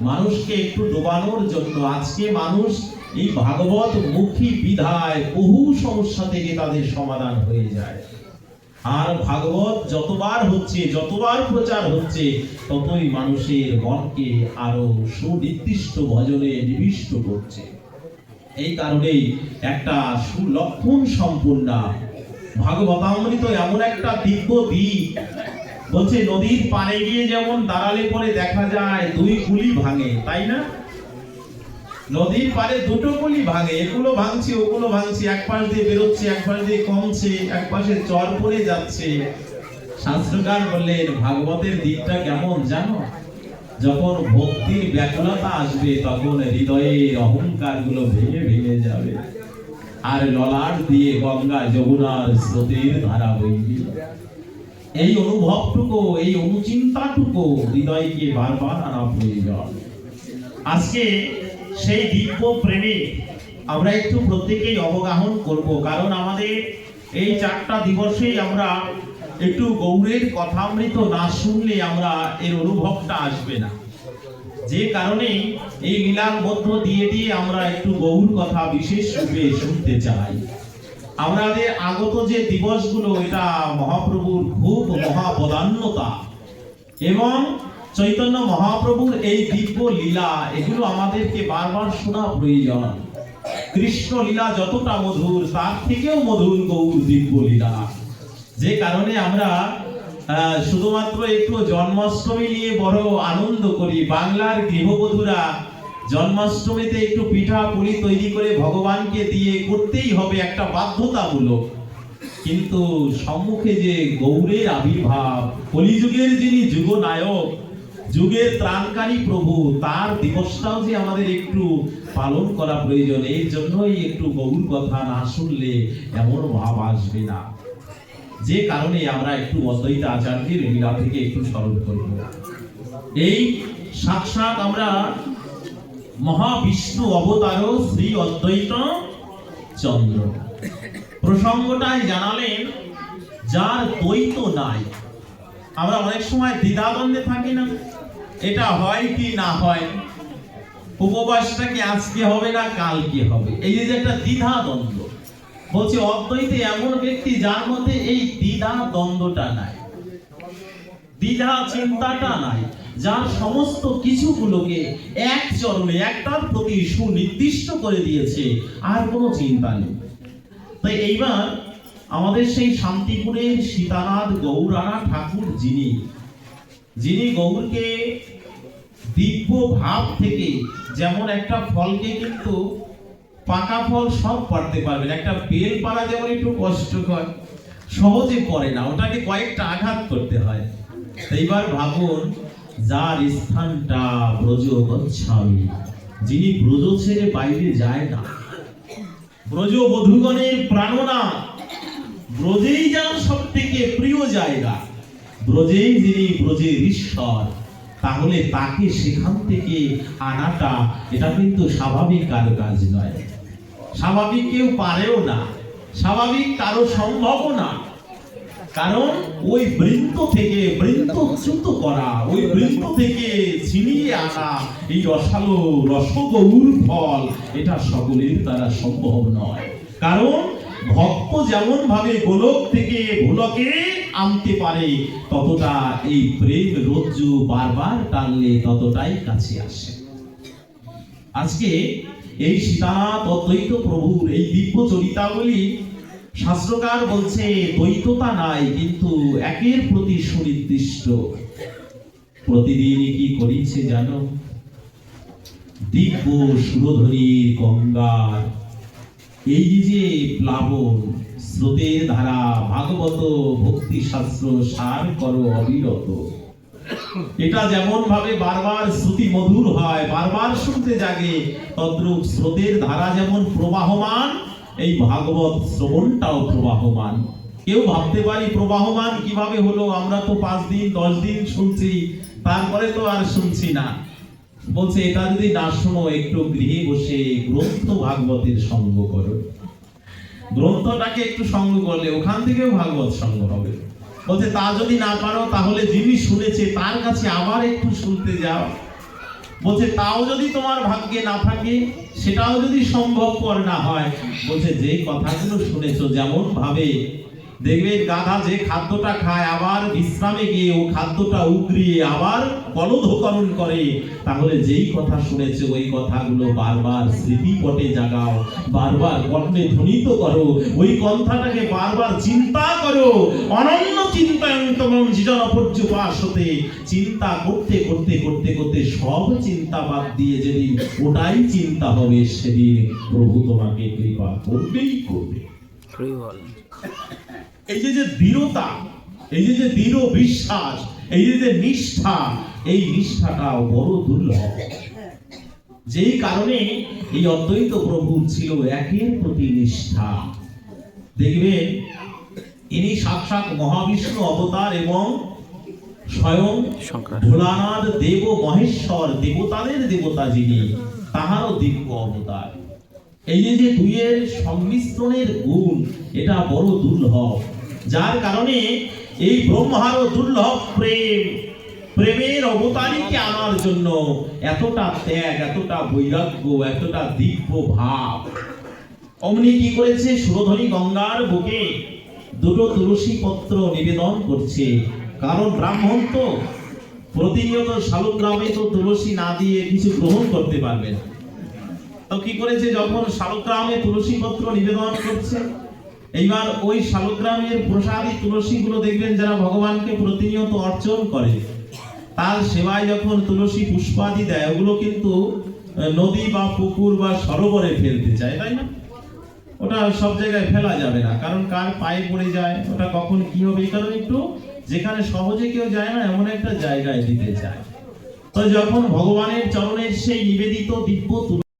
মানুষকে একটু ডোবানোর জন্য আজকে মানুষ এই ভাগবত মুখী বিধায় বহু সমস্যা থেকে তাদের সমাধান হয়ে যায়। আর ভাগবত যতবার হচ্ছে, যতবার প্রচার হচ্ছে, ততই মানুষের মনকে আরও সুনির্দিষ্ট ভজনে নিবিষ্ট করছে। এই কারণেই একটা সুলক্ষণ সম্পূর্ণ ভাগবতামৃত এমন একটা দিব্য দিক বলছে, নদীর পাড়ে গিয়ে যেমন দাঁড়ালে পরে দেখা যায়, দুই গুলি ভাঙে। তাই না? নদীর পাড়ে দুটো গুলি ভাঙে, এগুলো ভাঙছে, ওগুলো ভাঙছে, এক পাশ দিয়ে বেরোচ্ছে, এক পাশ দিয়ে কমছে, এক পাশে চর পড়ে যাচ্ছে। শাস্ত্রকার বললেন, ভাগবতের দিকটা কেমন জানো? যখন ভক্তির ব্যাকুলতা আসবে, তখন হৃদয়ের অহংকারগুলো ভেঙে ভেঙে যাবে। আর ললাট দিয়ে গঙ্গা যমুনার স্রোতের ধারা বইবে এই অনুভবটুকু, এই অনুচিন্তাটুকু হৃদয়কে বারবার আনা প্রয়োজন আজকে সেই দিব্য প্রেমে আমরা একটু প্রত্যেকেই অবগাহন করব, কারণ আমাদের এই চারটা দিবসেই আমরা একটু গৌরের কথামৃত না শুনলে আমরা এর অনুভবটা আসবে না। যে কারণে এই লীলার মধ্য দিয়ে দিয়ে আমরা একটু গৌর কথা বিশেষ রূপে শুনতে চাই। আমাদের আগত যে দিবসগুলো, এটা মহাপ্রভুর খুব মহাবদান্যতা এবং চৈতন্য মহাপ্রভুর এই দিব্য লীলা, এগুলো আমাদেরকে বারবার শোনা প্রয়োজন। কৃষ্ণ লীলা যতটা মধুর, তার থেকেও মধুর গৌর দিব্য লীলা। যে কারণে আমরা শুধুমাত্র একটু জন্মাষ্টমী নিয়ে বড় আনন্দ করি। বাংলার গৃহবধূরা জন্মাষ্টমীতে একটু পিঠা পুলি তৈরি করে ভগবানকে দিয়ে করতেই হবে একটা বাধ্যতামূলক। কিন্তু সম্মুখে যে গৌরের আবির্ভাব, কলিযুগের যিনি যুগনায়ক, যুগের ত্রাণকারী প্রভু, তার দিবসটাও যে আমাদের একটু পালন করা প্রয়োজন, এর জন্যই একটু গৌর কথা না শুনলে এমন ভাব আসবে না। যে কারণে আমরা একটু অদ্বৈত আচার্যের লীলা থেকে একটু স্মরণ করব। এই সাক্ষাৎ আমরা মহাবিষ্ণু অবতার শ্রী অদ্বৈত চন্দ্র। প্রসঙ্গটাই জানালেন, যার দ্বৈত নাই। আমরা অনেক সময় দ্বিধাদ্বন্দ্বে থাকি না। এটা হয় কি না হয়? উপবাসটা কি আজকে হবে না কালকে হবে? এই যে একটা দ্বিধা দ্বন্দ্ব বলছে, অদ্বৈতে এমন ব্যক্তি যার মধ্যে এই দ্বিধা দ্বন্দ্বটা নাই। দ্বিধা চিন্তাটা নাই। যার সমস্ত কিছুগুলোকে এক চরণে একটার প্রতি সুনির্দিষ্ট করে দিয়েছে, আর কোনো চিন্তা নেই। তাই এইবার আমাদের সেই শান্তিপুরের সীতানাথ গৌরানা ঠাকুর যিনি যিনি গৌরকে দিব্য ভাব থেকে যেমন একটা ফলকে কিন্তু পাকা ফল সব পারতে পারবেন, একটা বেল পাড়া যেমন একটু কষ্টকর, সহজে পড়ে না, ওটাকে কয়েকটা আঘাত করতে হয়। এইবার ভাবুন যার স্থানটা ব্রজ গচ্ছামি যিনি ব্রজ ছেড়ে বাইরে যায় না। ব্রজ বধূগণের প্রাণনা। ব্রজেই যার সব থেকে প্রিয় জায়গা। ব্রজেই যিনি ব্রজের ঈশ্বর, তাহলে তাকে সেখান থেকে আনাটা এটা কিন্তু স্বাভাবিক কারও কাজ নয়। স্বাভাবিক কেউ পারেও না। স্বাভাবিক কারও সম্ভবও না। কারণ ওই বৃন্ত থেকে বৃন্তচ্যুত করা, ওই বৃন্ত থেকে ছিনিয়ে আনা এই রসালো রসগৌর ফল, এটা সকলের দ্বারা সম্ভব নয়। কারণ ভক্ত যেমন ভাবে গোলক থেকে ভোলকে আনতে পারে, ততটা এই প্রেম রজ্জু বারবার টানলে ততটাই কাছে আসে। আজকে এই সীতানাথ অদ্বৈত প্রভুর এই দিব্য চরিতাবলী শাস্ত্রকার বলছে, দ্বৈততা নাই, কিন্তু একের প্রতি সুনির্দিষ্ট। প্রতিদিন কি করিছে জানো? দিব্য সুরধনীর গঙ্গার। এই যে প্লাবন, স্রোতের ধারা, ভাগবত ভক্তি শাস্ত্র সার করো অবিরত। এটা যেমন ভাবে বারবার শ্রুতি মধুর হয়, বারবার শুনতে জাগে, তদ্রূপ স্রোতের ধারা যেমন প্রবাহমান এই ভাগবত শ্রবণটাও প্রবাহমান। কেউ ভাবতে পারি প্রবাহমান কীভাবে হলো? আমরা তো পাঁচ দিন, দশ দিন শুনছি, তারপরে তো আর শুনছি না। বলছে, এটা যদি না শোনো, একটু গৃহে বসে গ্রন্থ ভাগবতের সঙ্গ করো। গ্রন্থটাকে একটু সঙ্গ করলে ওখান থেকেও ভাগবত সঙ্গ হবে। বলছে, তা যদি না পারো, তাহলে যিনি শুনেছে, তার কাছে আবার একটু শুনতে যাও। বলছে, তাও যদি তোমার ভাগ্যে না থাকে সেটাও যদি সম্ভবপর না হয় বলছে যে কথাগুলো শুনেছো যেমন ভাবে দেখবে গাধা যে খাদ্যটা খায়, আবার বিশ্রামে গিয়ে ও খাদ্যটা উগরিয়ে আবার কলধকরণ করে। তাহলে যেই কথা শুনেছে, ওই কথাগুলো বারবার স্মৃতিপটে জাগাও, বারবার কর্ণে ধ্বনিত করো, ওই কন্থাটাকে বারবার চিন্তা করো। অনন্য পর্যপাস হতে চিন্তা করতে করতে করতে করতে সব চিন্তা বাদ দিয়ে যেদিন ওটাই চিন্তা হবে, সেদিন প্রভু তোমাকে কৃপা করবেই করবে। এই যে যে দৃঢ়তা এই যে যে দৃঢ় বিশ্বাস এই যে যে নিষ্ঠা এই নিষ্ঠাটাও বড় দুর্লভ। যেই কারণে এই অদ্বৈত প্রভুর ছিল একের প্রতি নিষ্ঠা। দেখবেন ইনি সাক্ষাৎ মহাবিষ্ণু অবতার এবং স্বয়ং ভোলানাথ দেব মহেশ্বর দেবতাদের দেবতা যিনি তাহারও দিব্য অবতার। এই যে দুইয়ের সংমিশ্রণের গুণ এটা বড় দুর্লভ। যার কারণে এই ব্রহ্মারও দুর্লভ প্রেম, প্রেমের অবতারীকে আনার জন্য এতটা ত্যাগ, এতটা বৈরাগ্য, এতটা দিব্য ভাব। অমনি কি করেছে সুরধনী গঙ্গার বুকে? দুটো তুলসী পত্র নিবেদন করছে। কারণ ব্রাহ্মণ তো প্রতিনিয়ত শালগ্রামে তো তুলসী না দিয়ে কিছু গ্রহণ করতে পারবে না। তো কি করেছে যখন শালগ্রামে তুলসী পত্র নিবেদন করছে? এইবার ওই শালগ্রামের প্রসাদী তুলসী গুলো দেখবেন যারা ভগবানকে প্রতিনিয়ত অর্চন করে। তার সেবায় যখন তুলসী পুষ্পাদি দেয়, ওগুলো কিন্তু নদী বা পুকুর বা সরোবরে ফেলতে চায়, তাই না? ওটা সব জায়গায় ফেলা যাবে না, কারণ কার পায়ে পড়ে যায়, ওটা কখন কি হবে কারণে একটু যেখানে সহজে কেউ যায় না, এমন একটা জায়গায় দিতে চায়। তো যখন ভগবানের চরণের সেই নিবেদিত দিব্য